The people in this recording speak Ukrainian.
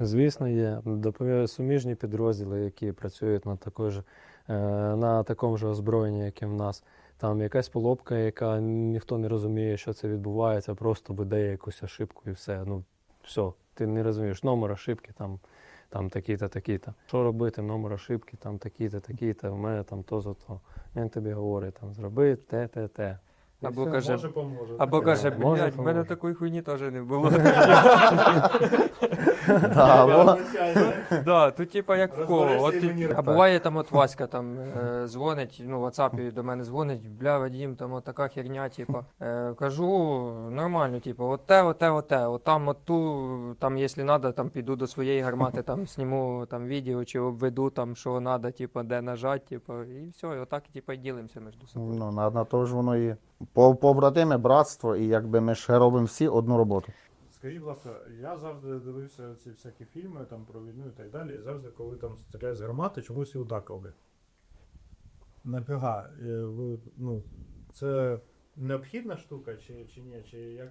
Звісно, є. Суміжні підрозділи, які працюють на, такої ж, е, на такому ж озброєнні, як і в нас. Там якась поломка, яка ніхто не розуміє, що це відбувається, просто видає якусь ошибку і все. Ну, все, ти не розумієш. Номер ошибки там, там такі-то, такі-то. Що робити? Номер ошибки, там такі-то, такі-то, в мене там то за то. Він тобі говорить, там зроби те, те, те. Або все. каже, Може, поможе. Або каже, Може, блядь, в мене поможе. такої хуйні теж не було. Да, во. Да, тут типа як в. Розберешся От, і ти- мені а буває там от Васька там е, дзвонить, ну в WhatsApp до мене дзвонить, бля, Вадім, там от така херня, типа. Е, кажу, нормально, типу, от те, от те, от те, от там, от ту, там, якщо треба, там піду до своєї гармати, там зніму там відео чи обведу там, що треба, типу, де нажати, типу, і все, і отак, типу, і ділимося між собою. Ну, на, на то ж воно і по- побратиме, братство, і якби ми ж робимо всі одну роботу. Скажіть, будь ласка, я завжди дивився ці всякі фільми там про війну і так далі. І завжди, коли там стріляють з гармати, чомусь і удакали. Нафіга? Е, Ну, це необхідна штука, чи, чи ні? Чи як